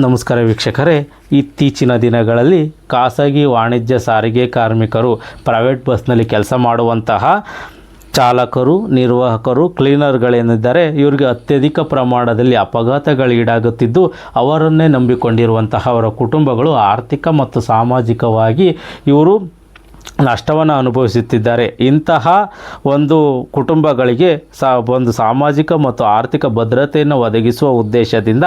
ನಮಸ್ಕಾರ ವೀಕ್ಷಕರೇ. ಇತ್ತೀಚಿನ ದಿನಗಳಲ್ಲಿ ಖಾಸಗಿ ವಾಣಿಜ್ಯ ಸಾರಿಗೆ ಕಾರ್ಮಿಕರು ಪ್ರೈವೇಟ್ ಬಸ್ನಲ್ಲಿ ಕೆಲಸ ಮಾಡುವಂತಹ ಚಾಲಕರು, ನಿರ್ವಾಹಕರು ಕ್ಲೀನರ್ಗಳೇನಿದ್ದಾರೆ ಇವರಿಗೆ ಅತ್ಯಧಿಕ ಪ್ರಮಾಣದಲ್ಲಿ ಅಪಘಾತಗಳೀಡಾಗುತ್ತಿದ್ದು, ಅವರನ್ನೇ ನಂಬಿಕೊಂಡಿರುವಂತಹ ಅವರ ಕುಟುಂಬಗಳು ಆರ್ಥಿಕ ಮತ್ತು ಸಾಮಾಜಿಕವಾಗಿ ಇವರು ನಷ್ಟವನ್ನು ಅನುಭವಿಸುತ್ತಿದ್ದಾರೆ. ಇಂತಹ ಒಂದು ಕುಟುಂಬಗಳಿಗೆ ಸಾ, ಒಂದು ಸಾಮಾಜಿಕ ಮತ್ತು ಆರ್ಥಿಕ ಭದ್ರತೆಯನ್ನು ಒದಗಿಸುವ ಉದ್ದೇಶದಿಂದ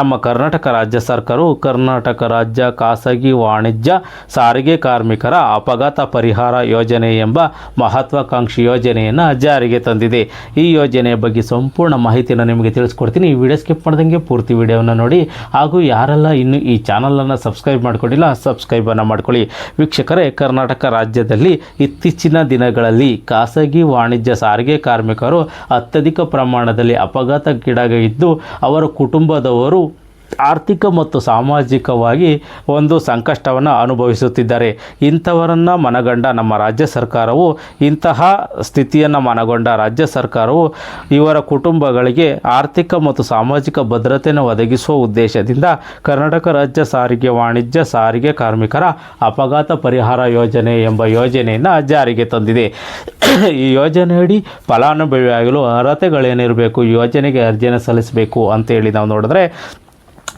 ನಮ್ಮ ಕರ್ನಾಟಕ ರಾಜ್ಯ ಸರ್ಕಾರವು ಕರ್ನಾಟಕ ರಾಜ್ಯ ಖಾಸಗಿ ವಾಣಿಜ್ಯ ಸಾರಿಗೆ ಕಾರ್ಮಿಕರ ಅಪಘಾತ ಪರಿಹಾರ ಯೋಜನೆ ಎಂಬ ಮಹತ್ವಾಕಾಂಕ್ಷಿ ಯೋಜನೆಯನ್ನು ಜಾರಿಗೆ ತಂದಿದೆ. ಈ ಯೋಜನೆಯ ಬಗ್ಗೆ ಸಂಪೂರ್ಣ ಮಾಹಿತಿಯನ್ನು ನಿಮಗೆ ತಿಳಿಸ್ಕೊಡ್ತೀನಿ. ಈ ವಿಡಿಯೋ ಸ್ಕಿಪ್ ಮಾಡ್ದಂಗೆ ಪೂರ್ತಿ ವಿಡಿಯೋವನ್ನು ನೋಡಿ. ಹಾಗೂ ಯಾರೆಲ್ಲ ಇನ್ನೂ ಈ ಚಾನಲನ್ನು ಸಬ್ಸ್ಕ್ರೈಬ್ ಮಾಡ್ಕೊಂಡಿಲ್ಲ, ಸಬ್ಸ್ಕ್ರೈಬನ್ನು ಮಾಡ್ಕೊಳ್ಳಿ. ವೀಕ್ಷಕರೇ, ಕರ್ನಾಟಕ ರಾಜ್ಯದಲ್ಲಿ ಇತ್ತೀಚಿನ ದಿನಗಳಲ್ಲಿ ಖಾಸಗಿ ವಾಣಿಜ್ಯ ಸಾರಿಗೆ ಕಾರ್ಮಿಕರು ಅತ್ಯಧಿಕ ಪ್ರಮಾಣದಲ್ಲಿ ಅಪಘಾತಕ್ಕೀಡಾಗಿದ್ದು ಅವರ ಕುಟುಂಬದವರು ಆರ್ಥಿಕ ಮತ್ತು ಸಾಮಾಜಿಕವಾಗಿ ಒಂದು ಸಂಕಷ್ಟವನ್ನು ಅನುಭವಿಸುತ್ತಿದ್ದಾರೆ. ಇಂಥವರನ್ನು ಮನಗಂಡ ನಮ್ಮ ರಾಜ್ಯ ಸರ್ಕಾರವು, ಇಂತಹ ಸ್ಥಿತಿಯನ್ನು ಮನಗೊಂಡ ರಾಜ್ಯ ಸರ್ಕಾರವು ಇವರ ಕುಟುಂಬಗಳಿಗೆ ಆರ್ಥಿಕ ಮತ್ತು ಸಾಮಾಜಿಕ ಭದ್ರತೆಯನ್ನು ಒದಗಿಸುವ ಉದ್ದೇಶದಿಂದ ಕರ್ನಾಟಕ ರಾಜ್ಯ ಸಾರಿಗೆ ವಾಣಿಜ್ಯ ಸಾರಿಗೆ ಕಾರ್ಮಿಕರ ಅಪಘಾತ ಪರಿಹಾರ ಯೋಜನೆ ಎಂಬ ಯೋಜನೆಯನ್ನು ಜಾರಿಗೆ ತಂದಿದೆ. ಈ ಯೋಜನೆಯಡಿ ಫಲಾನುಭವಿಯಾಗಲು ಅರ್ಹತೆಗಳೇನಿರಬೇಕು ಯೋಜನೆಗೆ ಅರ್ಜಿಯನ್ನು ಸಲ್ಲಿಸಬೇಕು ಅಂತೇಳಿ ನಾವು ನೋಡಿದ್ರೆ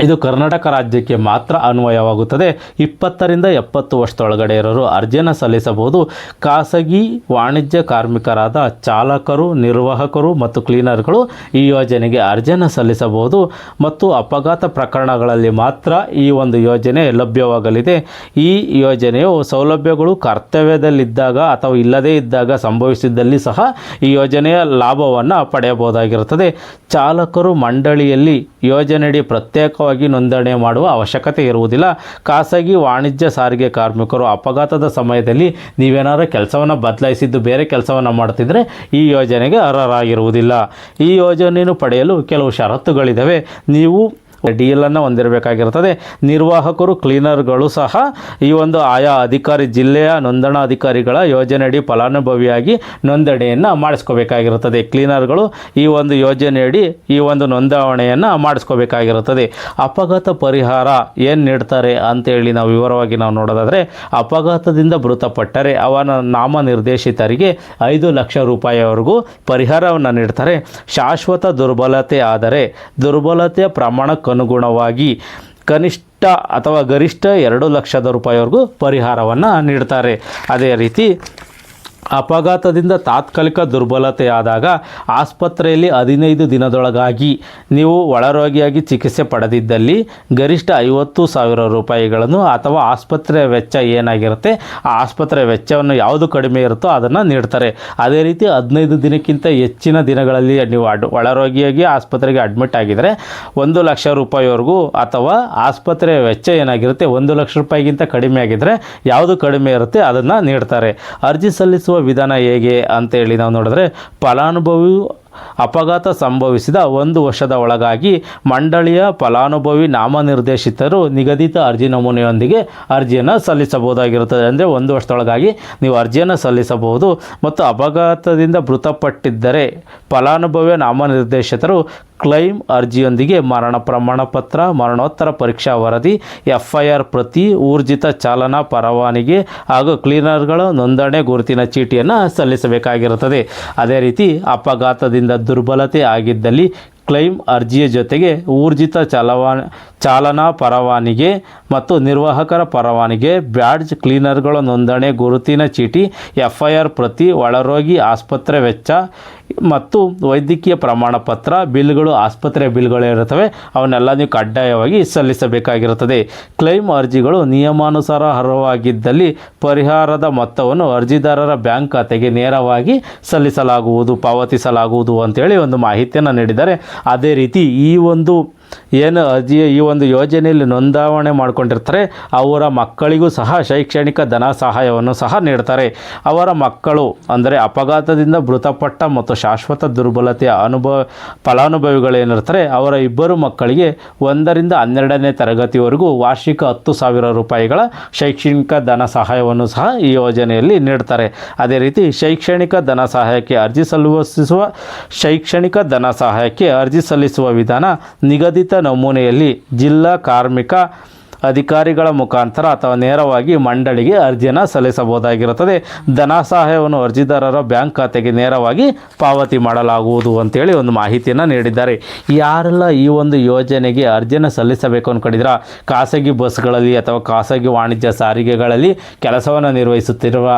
ಇದು ಕರ್ನಾಟಕ ರಾಜ್ಯಕ್ಕೆ ಮಾತ್ರ ಅನ್ವಯವಾಗುತ್ತದೆ. ಇಪ್ಪತ್ತರಿಂದ ಎಪ್ಪತ್ತು ವರ್ಷದೊಳಗಡೆ ಇರೋರು ಅರ್ಜಿಯನ್ನು ಸಲ್ಲಿಸಬಹುದು. ಖಾಸಗಿ ವಾಣಿಜ್ಯ ಕಾರ್ಮಿಕರಾದ ಚಾಲಕರು, ನಿರ್ವಾಹಕರು ಮತ್ತು ಕ್ಲೀನರ್ಗಳು ಈ ಯೋಜನೆಗೆ ಅರ್ಜಿಯನ್ನು ಸಲ್ಲಿಸಬಹುದು. ಮತ್ತು ಅಪಘಾತ ಪ್ರಕರಣಗಳಲ್ಲಿ ಮಾತ್ರ ಈ ಒಂದು ಯೋಜನೆ ಲಭ್ಯವಾಗಲಿದೆ. ಈ ಯೋಜನೆಯು ಸೌಲಭ್ಯಗಳು ಕರ್ತವ್ಯದಲ್ಲಿದ್ದಾಗ ಅಥವಾ ಇಲ್ಲದೇ ಇದ್ದಾಗ ಸಂಭವಿಸಿದ್ದಲ್ಲಿ ಸಹ ಈ ಯೋಜನೆಯ ಲಾಭವನ್ನು ಪಡೆಯಬಹುದಾಗಿರುತ್ತದೆ. ಚಾಲಕರು ಮಂಡಳಿಯಲ್ಲಿ ಯೋಜನೆಯಡಿ ಪ್ರತ್ಯೇಕವಾಗಿ ನೋಂದಣಿ ಮಾಡುವ ಅವಶ್ಯಕತೆ ಇರುವುದಿಲ್ಲ. ಖಾಸಗಿ ವಾಣಿಜ್ಯ ಸಾರಿಗೆ ಕಾರ್ಮಿಕರು ಅಪಘಾತದ ಸಮಯದಲ್ಲಿ ನೀವೇನಾದರೂ ಕೆಲಸವನ್ನು ಬದಲಾಯಿಸಿದ್ದು ಬೇರೆ ಕೆಲಸವನ್ನು ಮಾಡುತ್ತಿದ್ದರೆ ಈ ಯೋಜನೆಗೆ ಅರ್ಹರಾಗಿರುವುದಿಲ್ಲ. ಈ ಯೋಜನೆಯನ್ನು ಪಡೆಯಲು ಕೆಲವು ಷರತ್ತುಗಳಿದ್ದಾವೆ ನೀವು ಡಿ ಎಲ್ಲನ್ನು ಹೊಂದಿರಬೇಕಾಗಿರ್ತದೆ. ನಿರ್ವಾಹಕರು ಕ್ಲೀನರ್ಗಳು ಸಹ ಈ ಒಂದು ಆಯಾ ಅಧಿಕಾರಿ ಜಿಲ್ಲೆಯ ನೋಂದಣಾಧಿಕಾರಿಗಳ ಯೋಜನೆಯಡಿ ಫಲಾನುಭವಿಯಾಗಿ ನೋಂದಣಿಯನ್ನು ಮಾಡಿಸ್ಕೋಬೇಕಾಗಿರುತ್ತದೆ ಕ್ಲೀನರ್ಗಳು ಈ ಒಂದು ಯೋಜನೆಯಡಿ ಈ ಒಂದು ನೋಂದಾವಣೆಯನ್ನು ಮಾಡಿಸ್ಕೋಬೇಕಾಗಿರುತ್ತದೆ ಅಪಘಾತ ಪರಿಹಾರ ಏನು ನೀಡ್ತಾರೆ ಅಂತೇಳಿ ನಾವು ವಿವರವಾಗಿ ನಾವು ನೋಡೋದಾದರೆ, ಅಪಘಾತದಿಂದ ಮೃತಪಟ್ಟರೆ ಅವನ ನಾಮನಿರ್ದೇಶಿತರಿಗೆ ಐದು ಲಕ್ಷ ರೂಪಾಯಿವರೆಗೂ ಪರಿಹಾರವನ್ನು ನೀಡ್ತಾರೆ. ಶಾಶ್ವತ ದುರ್ಬಲತೆ ಆದರೆ ದುರ್ಬಲತೆಯ ಪ್ರಮಾಣಕ್ಕನುಗುಣವಾಗಿ ಕನಿಷ್ಠ ಅಥವಾ ಗರಿಷ್ಠ ಎರಡು ಲಕ್ಷದ ರೂಪಾಯಿವರೆಗೂ ಪರಿಹಾರವನ್ನು ನೀಡ್ತಾರೆ. ಅದೇ ರೀತಿ ಅಪಘಾತದಿಂದ ತಾತ್ಕಾಲಿಕ ದುರ್ಬಲತೆಯಾದಾಗ ಆಸ್ಪತ್ರೆಯಲ್ಲಿ ಹದಿನೈದು ದಿನದೊಳಗಾಗಿ ನೀವು ಒಳರೋಗಿಯಾಗಿ ಚಿಕಿತ್ಸೆ ಪಡೆದಿದ್ದಲ್ಲಿ ಗರಿಷ್ಠ ಐವತ್ತು ಸಾವಿರ ರೂಪಾಯಿಗಳನ್ನು ಅಥವಾ ಆಸ್ಪತ್ರೆ ವೆಚ್ಚ ಏನಾಗಿರುತ್ತೆ, ಆ ಆಸ್ಪತ್ರೆ ವೆಚ್ಚವನ್ನು ಯಾವುದು ಕಡಿಮೆ ಇರುತ್ತೋ ಅದನ್ನು ನೀಡ್ತಾರೆ. ಅದೇ ರೀತಿ ಹದಿನೈದು ದಿನಕ್ಕಿಂತ ಹೆಚ್ಚಿನ ದಿನಗಳಲ್ಲಿ ನೀವು ಅಡ್, ಒಳರೋಗಿಯಾಗಿ ಆಸ್ಪತ್ರೆಗೆ ಅಡ್ಮಿಟ್ ಆಗಿದರೆ ಒಂದು ಲಕ್ಷ ರೂಪಾಯಿವರೆಗೂ ಅಥವಾ ಆಸ್ಪತ್ರೆ ವೆಚ್ಚ ಏನಾಗಿರುತ್ತೆ, ಒಂದು ಲಕ್ಷ ರೂಪಾಯಿಗಿಂತ ಕಡಿಮೆ ಆಗಿದ್ದರೆ ಯಾವುದು ಕಡಿಮೆ ಇರುತ್ತೆ ಅದನ್ನು ನೀಡ್ತಾರೆ. ಅರ್ಜಿ ಸಲ್ಲಿಸುವ ವಿಧಾನ ಹೇಗೆ ಅಂತೇಳಿ ನಾವು ನೋಡಿದ್ರೆ ಫಲಾನುಭವಿ ಅಪಘಾತ ಸಂಭವಿಸಿದ ಒಂದು ವರ್ಷದ ಒಳಗಾಗಿ ಮಂಡಳಿಯ ಫಲಾನುಭವಿ ನಾಮನಿರ್ದೇಶಿತರು ನಿಗದಿತ ಅರ್ಜಿ ನಮೂನೆಯೊಂದಿಗೆ ಅರ್ಜಿಯನ್ನು ಸಲ್ಲಿಸಬಹುದಾಗಿರುತ್ತದೆ. ಅಂದರೆ ಒಂದು ವರ್ಷದೊಳಗಾಗಿ ನೀವು ಅರ್ಜಿಯನ್ನು ಸಲ್ಲಿಸಬಹುದು. ಮತ್ತು ಅಪಘಾತದಿಂದ ಮೃತಪಟ್ಟಿದ್ದರೆ ಫಲಾನುಭವಿಯ ನಾಮನಿರ್ದೇಶಿತರು ಕ್ಲೈಮ್ ಅರ್ಜಿಯೊಂದಿಗೆ ಮರಣ ಪ್ರಮಾಣಪತ್ರ ಮರಣೋತ್ತರ ಪರೀಕ್ಷಾ ವರದಿ, ಎಫ್ಐಆರ್ ಪ್ರತಿ ಊರ್ಜಿತ ಚಾಲನಾ ಪರವಾನಿಗೆ ಹಾಗೂ ಕ್ಲೀನರ್ಗಳ ನೋಂದಣಿ ಗುರುತಿನ ಚೀಟಿಯನ್ನು ಸಲ್ಲಿಸಬೇಕಾಗಿರುತ್ತದೆ. ಅದೇ ರೀತಿ ಅಪಘಾತದಿಂದ ದುರ್ಬಲತೆ ಆಗಿದ್ದಲ್ಲಿ ಕ್ಲೈಮ್ ಅರ್ಜಿಯ ಜೊತೆಗೆ ಊರ್ಜಿತ ಚಾಲವಾ, ಚಾಲನಾ ಪರವಾನಿಗೆ ಮತ್ತು ನಿರ್ವಾಹಕರ ಪರವಾನಿಗೆ ಬ್ಯಾಡ್ಜ್ ಕ್ಲೀನರ್ಗಳ ನೋಂದಣಿ ಗುರುತಿನ ಚೀಟಿ, ಎಫ್ಐಆರ್ ಪ್ರತಿ ಒಳರೋಗಿ ಆಸ್ಪತ್ರೆ ವೆಚ್ಚ ಮತ್ತು ವೈದ್ಯಕೀಯ ಪ್ರಮಾಣ ಪತ್ರ, ಬಿಲ್ಗಳು, ಆಸ್ಪತ್ರೆಯ ಬಿಲ್ಗಳು ಇರುತ್ತವೆ. ಅವನ್ನೆಲ್ಲ ನೀವು ಕಡ್ಡಾಯವಾಗಿ ಸಲ್ಲಿಸಬೇಕಾಗಿರುತ್ತದೆ. ಕ್ಲೈಮ್ ಅರ್ಜಿಗಳು ನಿಯಮಾನುಸಾರ ಅರ್ಹವಾಗಿದ್ದಲ್ಲಿ ಪರಿಹಾರದ ಮೊತ್ತವನ್ನು ಅರ್ಜಿದಾರರ ಬ್ಯಾಂಕ್ ಖಾತೆಗೆ ನೇರವಾಗಿ ಸಲ್ಲಿಸಲಾಗುವುದು, ಪಾವತಿಸಲಾಗುವುದು ಅಂತೇಳಿ ಒಂದು ಮಾಹಿತಿಯನ್ನು ನೀಡಿದ್ದಾರೆ. ಅದೇ ರೀತಿ ಈ ಒಂದು ಏನು ಅರ್ಜಿ ಈ ಒಂದು ಯೋಜನೆಯಲ್ಲಿ ನೋಂದಾವಣೆ ಮಾಡಿಕೊಂಡಿರ್ತಾರೆ, ಅವರ ಮಕ್ಕಳಿಗೂ ಸಹ ಶೈಕ್ಷಣಿಕ ಧನ ಸಹಾಯವನ್ನು ಸಹ ನೀಡ್ತಾರೆ. ಅವರ ಮಕ್ಕಳು ಅಂದರೆ ಅಪಘಾತದಿಂದ ಮೃತಪಟ್ಟ ಮತ್ತು ಶಾಶ್ವತ ದುರ್ಬಲತೆಯ ಅನುಭವ, ಫಲಾನುಭವಿಗಳೇನಿರ್ತಾರೆ, ಅವರ ಇಬ್ಬರು ಮಕ್ಕಳಿಗೆ ಒಂದರಿಂದ ಹನ್ನೆರಡನೇ ತರಗತಿವರೆಗೂ ವಾರ್ಷಿಕ ಹತ್ತು ಸಾವಿರ ರೂಪಾಯಿಗಳ ಶೈಕ್ಷಣಿಕ ಧನ ಸಹಾಯವನ್ನು ಸಹ ಈ ಯೋಜನೆಯಲ್ಲಿ ನೀಡ್ತಾರೆ. ಅದೇ ರೀತಿ ಶೈಕ್ಷಣಿಕ ಧನ ಸಹಾಯಕ್ಕೆ ಅರ್ಜಿ ಸಲ್ಲಿಸುವ, ಶೈಕ್ಷಣಿಕ ಧನ ಸಹಾಯಕ್ಕೆ ಅರ್ಜಿ ಸಲ್ಲಿಸುವ ವಿಧಾನ ನಿಗದಿತ ನಮೂನೆಯಲ್ಲಿ ಜಿಲ್ಲಾ ಕಾರ್ಮಿಕ ಅಧಿಕಾರಿಗಳ ಮುಖಾಂತರ ಅಥವಾ ನೇರವಾಗಿ ಮಂಡಳಿಗೆ ಅರ್ಜಿಯನ್ನು ಸಲ್ಲಿಸಬಹುದಾಗಿರುತ್ತದೆ. ಧನ ಸಹಾಯವನ್ನು ಅರ್ಜಿದಾರರ ಬ್ಯಾಂಕ್ ಖಾತೆಗೆ ನೇರವಾಗಿ ಪಾವತಿ ಮಾಡಲಾಗುವುದು ಅಂತೇಳಿ ಒಂದು ಮಾಹಿತಿಯನ್ನು ನೀಡಿದ್ದಾರೆ. ಯಾರೆಲ್ಲ ಈ ಒಂದು ಯೋಜನೆಗೆ ಅರ್ಜಿಯನ್ನು ಸಲ್ಲಿಸಬೇಕು ಅಂದ್ಕೊಂಡಿದ್ರ ಖಾಸಗಿ ಬಸ್ಗಳಲ್ಲಿ ಅಥವಾ ಖಾಸಗಿ ವಾಣಿಜ್ಯ ಸಾರಿಗೆಗಳಲ್ಲಿ ಕೆಲಸವನ್ನು ನಿರ್ವಹಿಸುತ್ತಿರುವ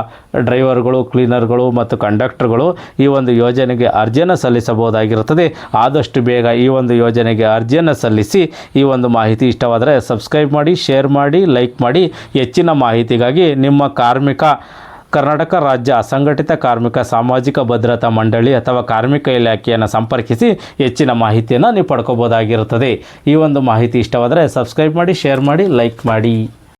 ಡ್ರೈವರ್ಗಳು, ಕ್ಲೀನರ್ಗಳು ಮತ್ತು ಕಂಡಕ್ಟರ್ಗಳು ಈ ಒಂದು ಯೋಜನೆಗೆ ಅರ್ಜಿಯನ್ನು ಸಲ್ಲಿಸಬಹುದಾಗಿರುತ್ತದೆ. ಆದಷ್ಟು ಬೇಗ ಈ ಒಂದು ಯೋಜನೆಗೆ ಅರ್ಜಿಯನ್ನು ಸಲ್ಲಿಸಿ ಈ ಒಂದು ಮಾಹಿತಿ ಇಷ್ಟವಾದರೆ ಸಬ್ಸ್ಕ್ರೈಬ್ ಮಾಡಿ ಶೇರ್ ಮಾಡಿ ಲೈಕ್ ಮಾಡಿ ಹೆಚ್ಚಿನ ಮಾಹಿತಿಗಾಗಿ ನಿಮ್ಮ ಕಾರ್ಮಿಕ ಕರ್ನಾಟಕ ರಾಜ್ಯ ಅಸಂಘಟಿತ ಕಾರ್ಮಿಕ ಸಾಮಾಜಿಕ ಭದ್ರತಾ ಮಂಡಳಿ ಅಥವಾ ಕಾರ್ಮಿಕ ಇಲಾಖೆಯನ್ನು ಸಂಪರ್ಕಿಸಿ ಹೆಚ್ಚಿನ ಮಾಹಿತಿಯನ್ನು ನೀವು ಪಡ್ಕೋಬೋದಾಗಿರುತ್ತದೆ. ಈ ಒಂದು ಮಾಹಿತಿ ಇಷ್ಟವಾದರೆ ಸಬ್ಸ್ಕ್ರೈಬ್ ಮಾಡಿ ಶೇರ್ ಮಾಡಿ ಲೈಕ್ ಮಾಡಿ.